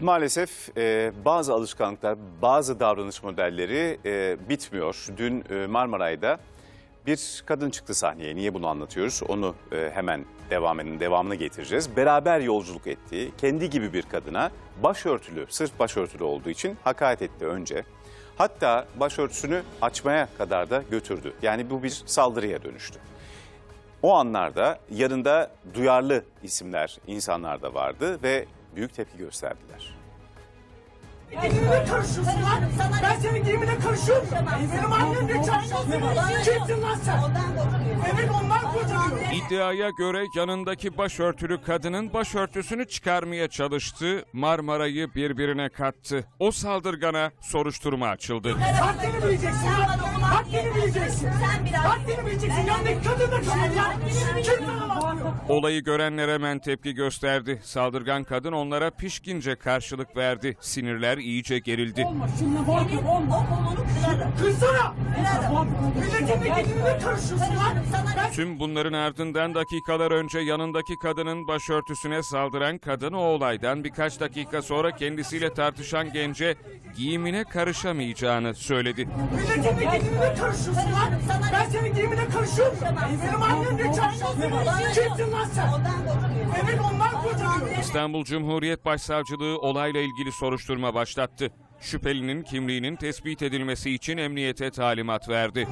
Maalesef e, bazı alışkanlıklar, bazı davranış modelleri e, bitmiyor. Dün e, Marmaray'da bir kadın çıktı sahneye. Niye bunu anlatıyoruz? Onu e, hemen devamının devamını getireceğiz. Beraber yolculuk ettiği, kendi gibi bir kadına başörtülü, sırf başörtülü olduğu için hakaret etti önce. Hatta başörtüsünü açmaya kadar da götürdü. Yani bu bir saldırıya dönüştü. O anlarda yanında duyarlı isimler, insanlar da vardı ve büyük tepki gösterdiler. Giyimine karışıyorsun lan. Ben senin giyimine karışıyorum. Benim annem de çarşaf. Kimsin lan sen? Evet onlar kocalıyor. İddiaya göre yanındaki başörtülü kadının başörtüsünü çıkarmaya çalıştı, Marmara'yı birbirine kattı. O saldırgana soruşturma açıldı. Haddini bileceksin lan. Haddini bileceksin. Haddini bileceksin. Yanındaki kadın da kadın ya. Kim sana? Olayı görenler hemen tepki gösterdi. Saldırgan kadın onlara pişkince karşılık verdi. Sinirler iyice gerildi. Kırsana. De giyimine karışıyorsun lan. Ben Tüm bunların ardından dakikalar önce yanındaki kadının başörtüsüne saldıran kadın o olaydan birkaç dakika sonra kendisiyle tartışan gence giyimine karışamayacağını söyledi. milletin de giyimine karışıyorsun lan. Ben senin giyimine karışıyorum. Benim annem de çarşaf. Lan sen? Evet. İstanbul Cumhuriyet Başsavcılığı olayla ilgili soruşturma başlattı. Şüphelinin kimliğinin tespit edilmesi için emniyete talimat verdi.